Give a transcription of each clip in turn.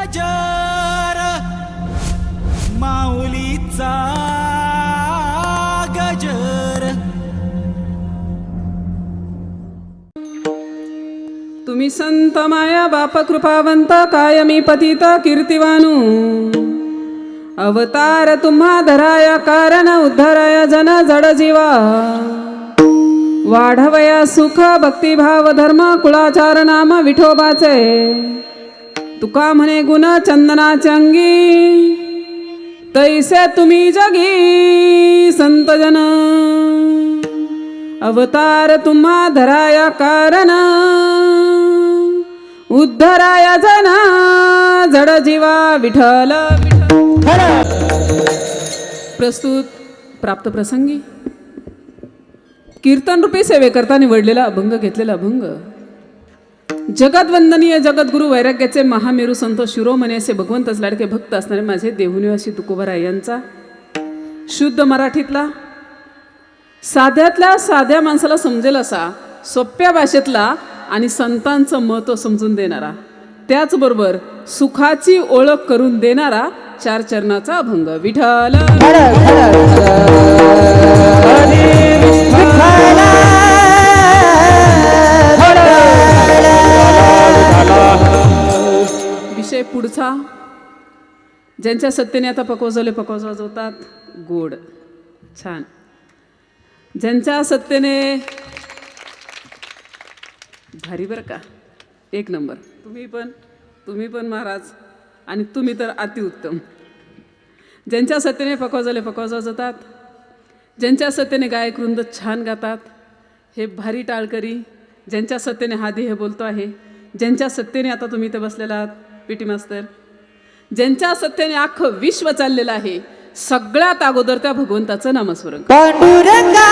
गजर माऊलीचा गजर. तुम्ही संत माया बाप कृपावंत कायमी पतित कीर्तिवानू. अवतार तुम्हा धराया कारण उद्धराया जन जड जीवा. वाढवया सुख भक्तिभाव धर्म कुळाचार नाम विठोबाचे. तुका म्हणे गुण चंदनाचे अंगी. तैसे तुम्ही जगी संतजन अवतार तुम्हा धराया कारण. उद्धराया जना जड जीवा विठल प्रस्तुत प्राप्त प्रसंगी. कीर्तन रूपी सेवेकरता निवडलेला अभंग घेतलेला अभंग. जगदवंदनीय जगद्गुरु वैराग्याचे महामेरू संत शिरोमणी असे भगवंतच लाडके भक्त असणारे माझे देहुनिवासी तुकोबराय यांचा शुद्ध मराठीतला साध्यातल्या साध्या माणसाला समजेल असा सोप्या भाषेतला आणि संतांचं महत्त्व समजून देणारा त्याचबरोबर सुखाची ओळख करून देणारा चार चरणाचा अभंग. विठ्ठल. विषय ज्यांच्या सत्तेने आता पकवजवले पकवजवतात गोड छान. ज्यांच्या सत्तेने भारी बरं का? एक नंबर. तुम्ही पण तुम्ही पण महाराज आणि तुम्ही तर अतिउत्तम. ज्यांच्या सत्तेने पकवाजवले पकवाजवतात ज्यांच्या सत्तेने गायक वृंद छान गातात हे भारी टाळकरी ज्यांच्या सत्तेने हा हे बोलतो आहे ज्यांच्या सत्तेने आता तुम्ही इथे बसलेला आहात पी टी मास्तर ज्यांच्या सत्तेने अख्खं विश्व चाललेलं आहे सगळ्यात अगोदर त्या भगवंताचं नामस्मरण पांडुरंगा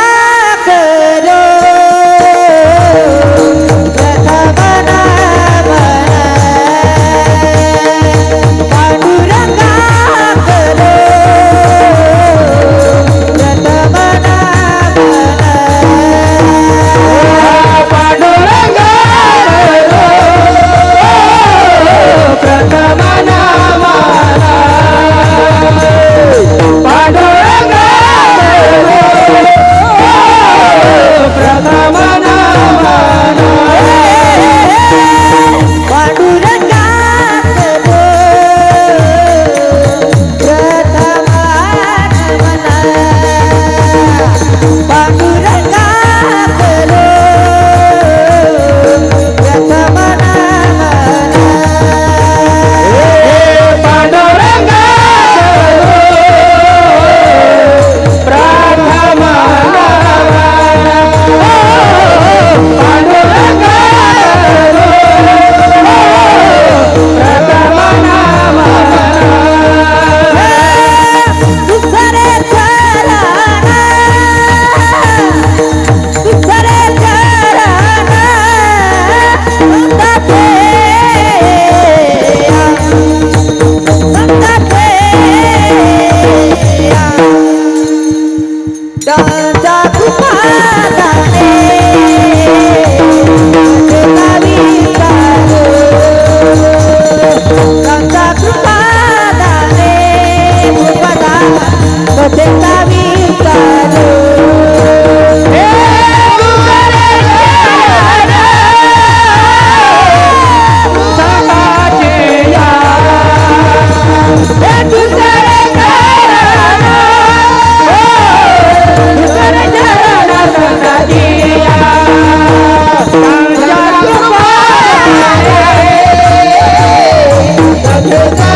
दुसरे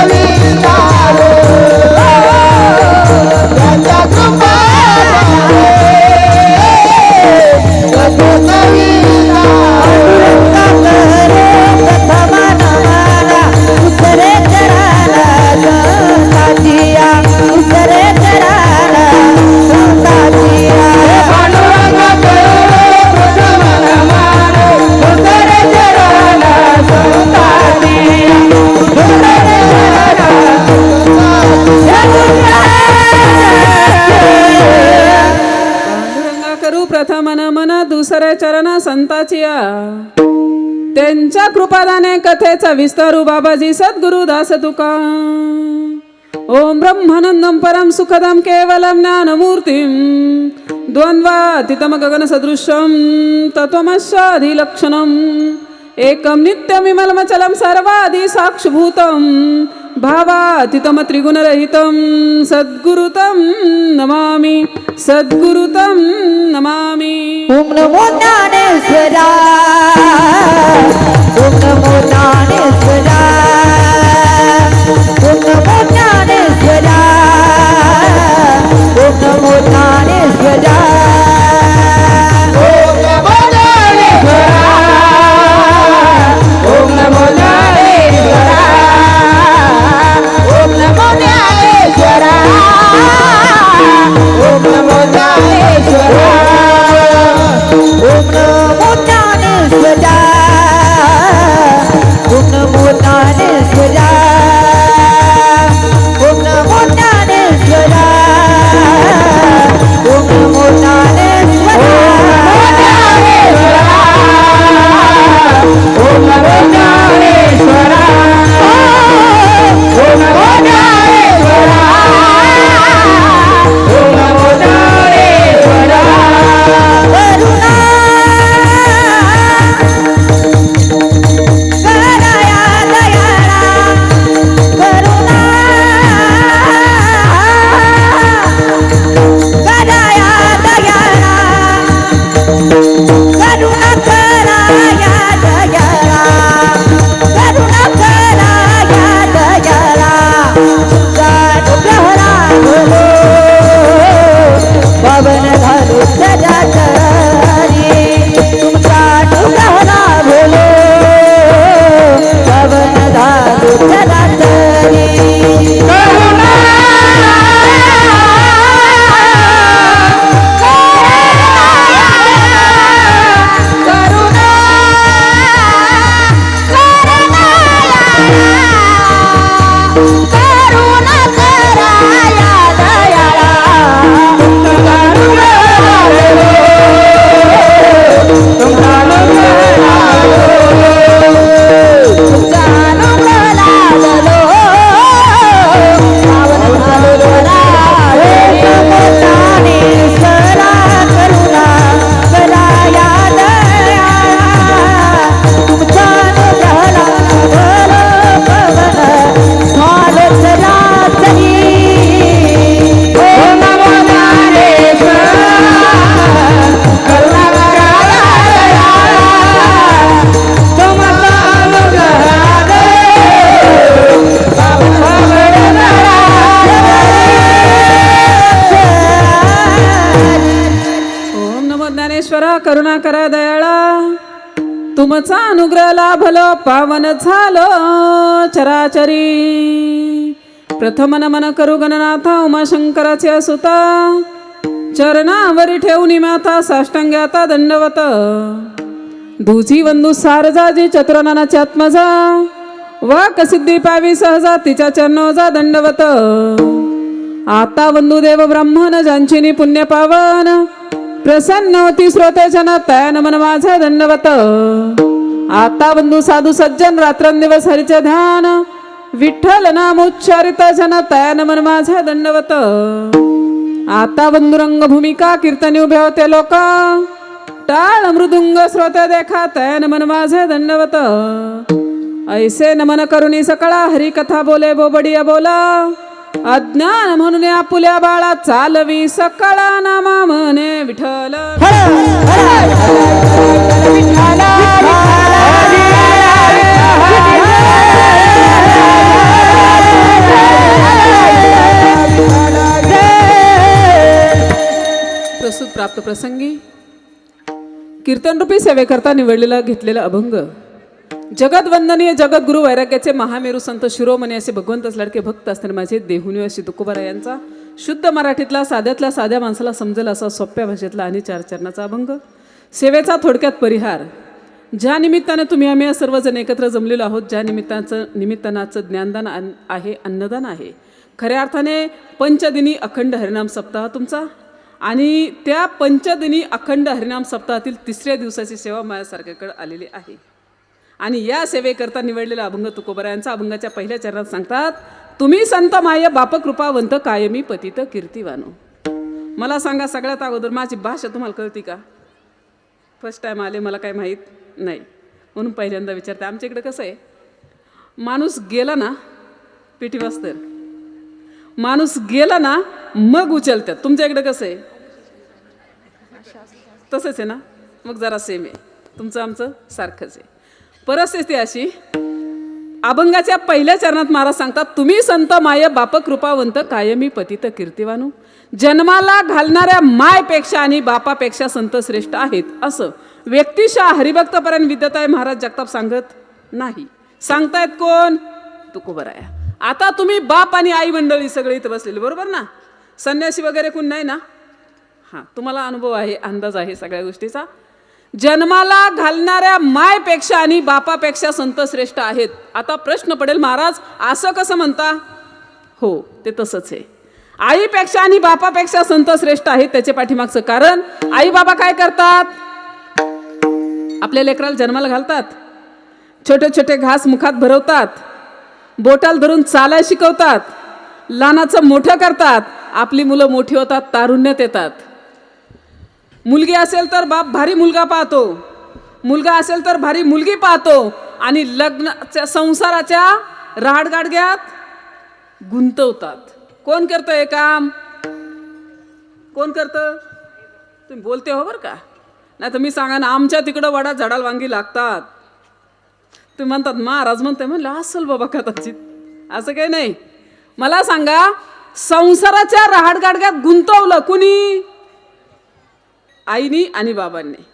पांडुरंगा मन प्रथम दुसरे चरण संताचिया. त्यांच्या कृपादाने कथेचा विस्तारू बाबाजी सद्गुरु दास तुका ओम ब्रह्मानंदम परम सुखदम केवलम ज्ञानमूर्तिम. द्वंद्वातीतम गगन सदृशम तत्वमशाधिलक्षणम एकम नित्यमिमलमचलम सर्वादि भावातीतम त्रिगुणरहितं सद्गुरुतं नमामि। सद्गुरुतं नमामि। ॐ नमो ज्ञानेश्वरा ॐ नमो ज्ञानेश्वरा अनुग्रह लाभलो पावन झालो चराचरी. प्रथम नमन करू गणनाथा उमाशंकराचे असुता. चरणावरी ठेवून माता साष्टांग्याता दंडवत. दुझी बंधू सारजाजी चतुरनानाची आत्मजा. वाक सिद्धी पावी सहजा तिच्या चरणोजा दंडवत. आता वंदुदेव ब्राह्मण ज्यांची पुण्य पावन. प्रसन्न होती श्रोते जन तयान नमन माझे दंडवत. आता बंधू साधू सज्जन रात्रंदिवस हरीचे ध्यान. विठ्ठल नामोच्चारित जन तयान मन माझे दंडवत. आता बंधुरंग भूमिका कीर्तनी उभे होते लोक. टाळ मृदुंग श्रोते देखा तयान मन माझे दंडवत. ऐसे नमन करुणी सकळा हरिकथा बोले बोबडिया बोला. अज्ञान म्हणून आपुल्या बाळा चालवी सकळा नामा म्हणे विठ्ठल. विठ्ठल. प्राप्त प्रसंगी कीर्तनरूपी सेवेकरता निवडलेला घेतलेला अभंग जगदवंदनीय जगद्गुरु वैराग्याचे महामेरू संत शिरोमणी असे भगवंतच लाडके भक्त असताना माझे देहुनिवासी तुकोबारा यांचा शुद्ध मराठीतला साध्यातल्या साध्या माणसाला समजेल असा सोप्या भाषेतला आणि चार चरणाचा अभंग. सेवेचा थोडक्यात परिहार ज्या निमित्ताने तुम्ही आम्ही या सर्वजण एकत्र जमलेलो आहोत ज्या निमित्ताचं निमित्तानाचं ज्ञानदान आहे अन्नदान आहे. खऱ्या अर्थाने पंचदिनी अखंड हरिनाम सप्ताह तुमचा आणि त्या पंचदिनी अखंड हरिनाम सप्ताहातील तिसऱ्या दिवसाची सेवा माझ्यासारख्याकडे आलेली आहे. आणि या सेवेकरता निवडलेला अभंग तुकोबरायांचा अभंगाच्या पहिल्या चरणात सांगतात तुम्ही संत माय बापकृपावंत कायमी पतित कीर्तिवानो. मला सांगा सगळ्यात अगोदर माझी भाषा तुम्हाला कळती का? फर्स्ट टाईम आले मला काही माहीत नाही. म्हणून पहिल्यांदा विचारते आमच्या इकडे कसं आहे? माणूस गेला ना पिठी वाजतर माणूस गेला ना मग उचलतात. तुमच्याकडे कसं आहे? तसंच आहे ना? मग जरा सेम आहे. तुमचं आमचं सारखंच आहे. परिस्थिती अशी. अभंगाच्या पहिल्या चरणात महाराज सांगतात तुम्ही संत माय बाप कृपावंत कायमी पतित कीर्तिवानू. जन्माला घालणाऱ्या मायपेक्षा आणि बापापेक्षा संत श्रेष्ठ आहेत. असं. व्यक्तिशा हरिभक्तपर्यंत विद्यताय महाराज जगताप सांगत नाही. सांगतायत कोण? तुकोबराया. आता तुम्ही बाप आणि आई मंडळी सगळे इथं बसलेले बरोबर ना? संन्यासी वगैरे कोण नाही ना? हां तुम्हाला अनुभव आहे अंदाज आहे सगळ्या गोष्टीचा. जन्माला घालणाऱ्या मायपेक्षा आणि बापापेक्षा संत श्रेष्ठ आहेत. आता प्रश्न पडेल महाराज असं कसं म्हणता? हो ते तसंच आहे. आईपेक्षा आणि बापापेक्षा संत श्रेष्ठ आहेत त्याच्या पाठीमागचं कारण आई बाबा काय करतात? आपल्या लेकराला जन्माला घालतात. छोटे छोटे घास मुखात भरवतात. बोटाल धरून चालाय शिकवतात. लहानाचं मोठं करतात. आपली मुलं मोठी होतात तारुण्यात येतात. मुलगी असेल तर बाप भारी मुलगा पाहतो. मुलगा असेल तर भारी मुलगी पाहतो. आणि लग्नाच्या संसाराच्या राडगाडग्यात गुंतवतात. कोण करतं हे काम? कोण करतं? तुम्ही बोलते हो बरं का? नाही तर मी सांगा ना आमच्या तिकडं वडा झाडाला वांगी लागतात. तुम्ही म्हणतात महाराज म्हणते म्हणलं असल बाबा कदाचित. असं काही नाही. मला सांगा संसाराच्या राहाडगाडग्यात गुंतवलं कुणी? आईनी आणि बाबांनी.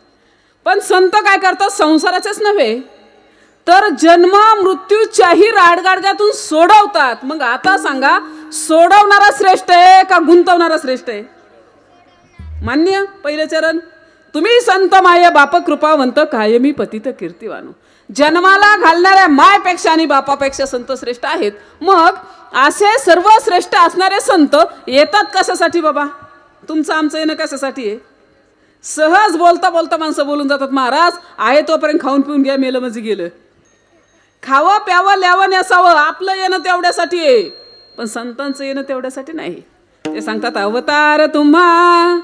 पण संत काय करतात? संसाराचेच नव्हे. तर जन्म मृत्यूच्याही राडगाडग्यातून सोडवतात. मग आता सांगा सोडवणारा श्रेष्ठ आहे का गुंतवणारा श्रेष्ठ आहे? मान्य? पहिले चरण. तुम्ही संत माय बाप कृपावंत कायमी पतित कीर्तीवानो. जन्माला घालणाऱ्या मायपेक्षा आणि बापापेक्षा संत श्रेष्ठ आहेत. मग असे सर्व श्रेष्ठ असणारे संत येतात कशासाठी बाबा? तुमचं आमचं येणं कशासाठी आहे? सहज बोलता बोलता माणसं बोलून जातात महाराज आहे तोपर्यंत खाऊन पिऊन घ्या मेलं म्हणजे गेलं. खावं प्यावं ल्यावं नेसावं आपलं येणं तेवढ्यासाठी आहे. पण संतांचं येणं तेवढ्यासाठी नाही. ते सांगतात अवतार तुम्हा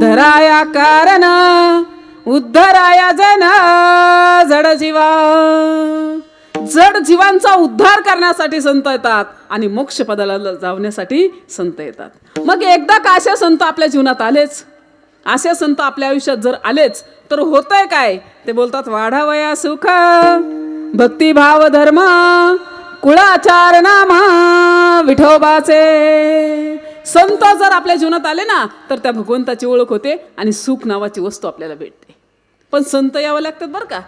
धराया कारण उद्धराया जन जड जीवा. जड जीवांचा उद्धार करण्यासाठी संत येतात आणि मोक्ष पदाला जावण्यासाठी संत येतात. मग एकदा का असे संत आपल्या जीवनात आलेच? असे संत आपल्या आयुष्यात जर आलेच तर होतंय काय? ते बोलतात वाढावया सुख भक्तिभाव धर्म कुळाचार नामा विठोबाचे. संत जर आपल्या जीवनात आले ना तर त्या भगवंताची ओळख होते आणि सुख नावाची वस्तू आपल्याला भेटते. पण संत यावं लागतात बरं का?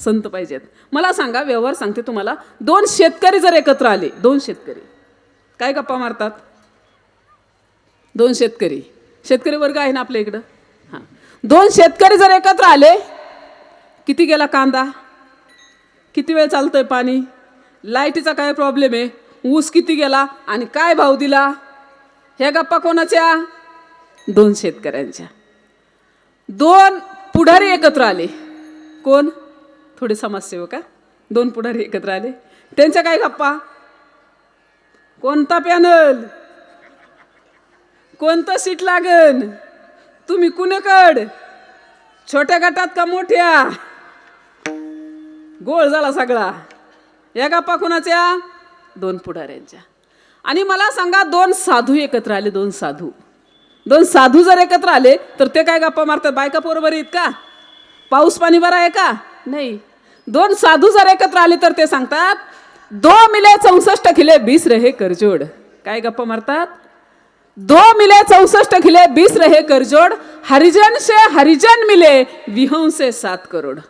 संत पाहिजेत. मला सांगा व्यवहार सांगते तुम्हाला दोन शेतकरी जर एकत्र आले दोन शेतकरी काय गप्पा मारतात? दोन शेतकरी. शेतकरी वर्ग आहे ना आपल्या इकडं? हां. दोन शेतकरी जर एकत्र आले किती गेला कांदा? किती वेळ चालतोय पाणी? लाईटीचा काय प्रॉब्लेम आहे? ऊस किती गेला आणि काय भाव दिला? ह्या गप्पा कोणाच्या? दोन शेतकऱ्यांच्या. दोन पुढारी एकत्र आले. कोण? थोडे समाजसेवक का दोन पुढारी एकत्र आले. त्यांच्या काय गप्पा? कोणता पॅनल कोणतं सीट लागन तुम्ही कुणेकड? छोट्या गटात का मोठ्या? गोळ झाला सगळा. या गप्पा कुणाच्या? दोन पुढाऱ्यांच्या. आणि मला सांगा दोन साधू एकत्र आले दोन साधू. दोन साधू जर एकत्र आले तर ते काय गप्पा मारतात? बायका बरोबर आहेत का? पाऊस पाणी बरं आहे का? नाही. दोन साधू जर एकत्र आले तर ते सांगतात दो मिले चौसष्ट खिले बीस रहे करजोड. काय गप्पा मारतात? दो मिले चौसष्ट खिले बीस रहे करजोड। हरिजन से हरिजन मिले विहू से सात करोड।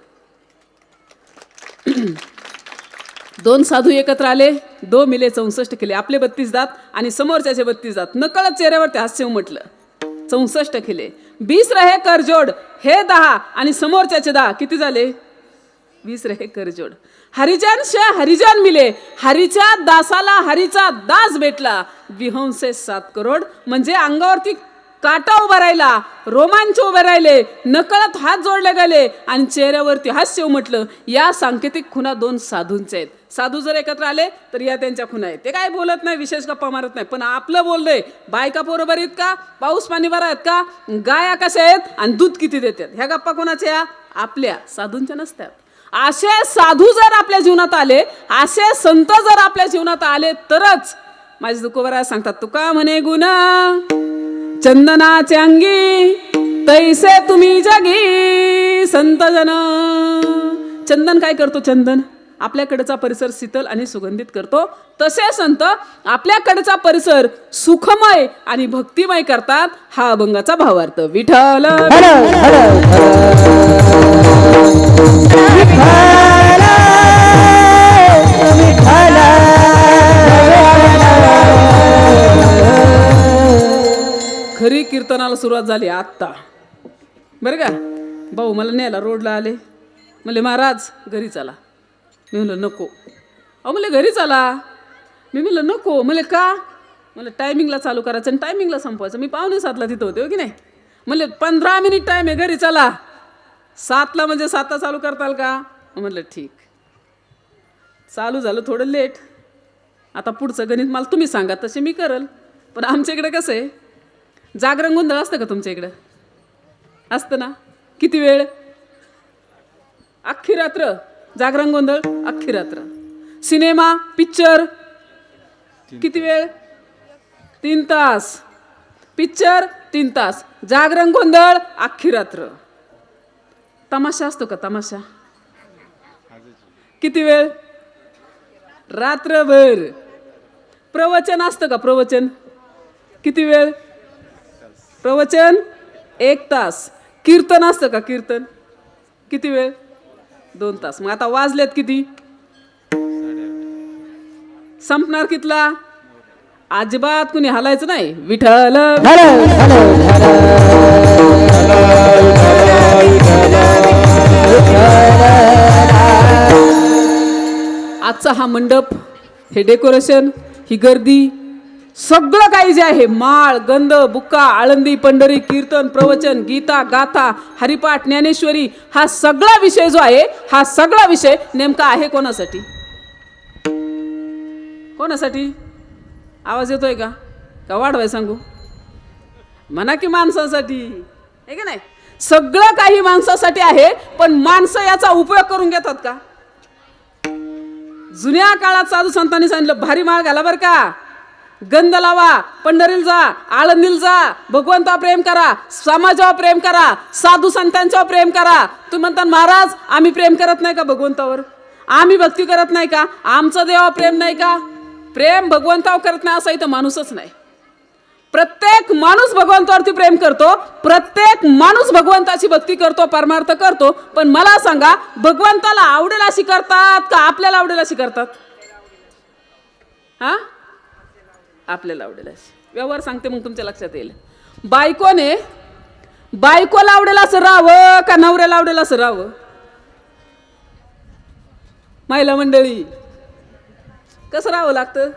दोन साधू एकत्र आले दो मिले चौसष्ट किले आपले बत्तीस दात आणि समोरच्याचे बत्तीस दात. नकळत चेहऱ्यावर ते हास्य उमटलं. चौसष्ट किले बीस रहे करजोड हे दहा आणि समोरच्याचे दहा किती झाले? वीस रे करजोड. हरिजन शे हरिजन मिले. हरीच्या दासाला हरीचा दास भेटला. विहंसे सात करोड. म्हणजे अंगावरती काटा उभा राहिला. रोमांच उभे राहिले. नकळत हात जोडले गेले. आणि चेहऱ्यावरती हास्य उमटलं. या सांकेतिक खुणा दोन साधूंचे आहेत. साधू जर एकत्र आले तर या त्यांच्या खुणा आहेत. ते काय बोलत नाही विशेष गप्पा मारत नाही. पण आपलं बोललंय बायका बरोबर आहेत का? पाऊस पाणी बरं आहेत का? गाया कशा आहेत? आणि दूध किती देतात? ह्या गप्पा कोणाच्या? आपल्या साधूंच्या नसतात. असे साधू जर आपल्या जीवनात आले असे संत जर आपल्या जीवनात आले तरच माझे तुकोबराज सांगतात. तुका म्हणे गुण चंदनाचे अंगी तैसे तुम्ही जगी संत जन. चंदन काय करतो चंदन? आपल्याकडचा परिसर शीतल आणि सुगंधित करतो. तसे संत आपल्याकडचा परिसर सुखमय आणि भक्तिमय करतात. हा अभंगाचा भावार्थ. विठ्ठल विठ्ठल. खरी कीर्तनाला सुरुवात झाली आत्ता. बरं का? भाऊ मला न्यायला रोडला आले. म्हणले महाराज घरी चला. मी म्हणलं नको. अहो म्हणले घरी चला. मी म्हणलं नको. म्हणले का? म्हणलं टायमिंगला चालू करायचं आणि टायमिंगला संपवायचं. मी पावणे सातला तिथं होते हो की नाही? म्हणले पंधरा मिनिट टाईम आहे घरी चला. सातला म्हणजे सातला चालू करताल का? म्हणलं ठीक. चालू झालं थोडं लेट आता पुढचं गणित मला तुम्ही सांगा तसे मी करल. पण आमच्या इकडे कसं आहे? जागरण गोंधळ असतं का तुमच्या इकडं? असतं ना? किती वेळ? अख्खी रात्र? जागरण गोंधळ अख्खी रात्र. Cinema picture. किती वेळ? तीन तास. पिक्चर तीन तास. जागरण गोंधळ अख्खी रात्र. तमाशा असतो का तमाशा? किती वेळ? रात्रभर. प्रवचन असतं का प्रवचन? किती वेळ? प्रवचन एक तास. कीर्तन असतं का कीर्तन? किती वेळ? दोन तास. मग आता वाजलेत किती? संपणार कितला? अजिबात कुणी हलायचं नाही. विठल आजचा हा मंडप हे डेकोरेशन ही गर्दी सगळं काही जे आहे माळ गंध बुक्का आळंदी पंढरी कीर्तन प्रवचन गीता गाथा हरिपाठ ज्ञानेश्वरी हा सगळा विषय जो आहे हा सगळा विषय नेमका आहे कोणासाठी? कोणासाठी? आवाज येतोय का? का वाढवाय सांगू? म्हणा की माणसासाठी. आहे का नाही? सगळं काही माणसासाठी आहे पण माणसं याचा उपयोग करून घेतात का? जुन्या काळात साधू संतांनी सांगितलं भारी माळ घाला बरं का. गंध लावा पंढरीला जा आळंदीला जा. भगवंतावर प्रेम करा समाजावर प्रेम करा साधू संतांच्यावर प्रेम करा. तुम्ही म्हणता महाराज आम्ही प्रेम करत नाही का भगवंतावर? आम्ही भक्ती करत नाही का? आमचं देवा प्रेम नाही का? प्रेम भगवंतावर करत नाही असा इथं माणूसच नाही. प्रत्येक माणूस भगवंतावरती प्रेम करतो प्रत्येक माणूस भगवंताची भक्ती करतो परमार्थ करतो. पण मला सांगा भगवंताला आवडेल अशी करतात का आपल्याला आवडेल अशी करतात? हा? आपल्याला आवडेल असं. व्यवहार सांगते मग तुमच्या लक्षात येईल. बायकोने बायकोला आवडेल असं राहावं का नवऱ्याला आवडेल असं राहावं? महिला मंडळी कसं राहावं लागतं?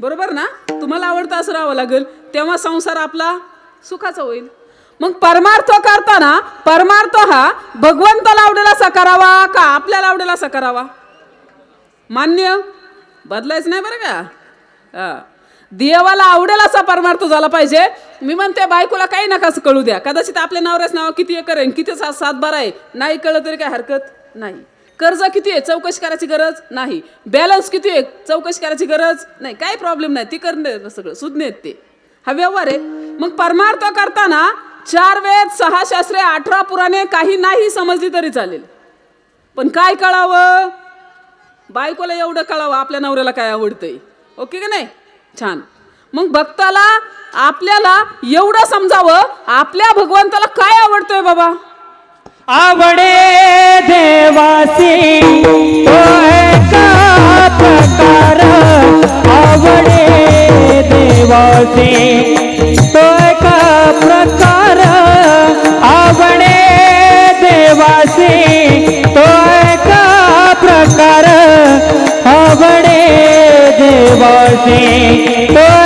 बरोबर ना? तुम्हाला आवडतं असं राहावं लागेल तेव्हा संसार आपला सुखाचा होईल. मग परमार्थ करताना परमार्थ हा भगवंताला आवडेल असा करावा का आपल्याला आवडेल असा करावा? मान्य? बदलायचं नाही बरं का? देवाला आवडेल असा परमार्थ झाला पाहिजे. मी म्हणते बायकोला काही नका असं कळू द्या. कदाचित आपल्या नवऱ्याच नाव किती एकर आहे किती सात सातबार आहे नाही कळलं तरी काय हरकत नाही. कर्ज किती आहे? चौकशी करायची गरज नाही. बॅलन्स किती आहे? चौकशी करायची गरज नाही. काही प्रॉब्लेम नाही. ती करणं सगळं. सुज्ञ आहेत ते. हा व्यवहार आहे. मग परमार्थ करताना चार वेद सहा शास्त्रे अठरा पुराणे काही नाही समजली तरी चालेल. पण काय कळावं? बायकोला एवढं कळावं आपल्या नवऱ्याला काय आवडतंय. ओके का नाही? छान. मग भक्ताला आपल्याला एवढं समजावं आपल्या भगवंताला काय आवडतंय बाबा? आवडे देवासी तो एका आवडे देवासी. आवडे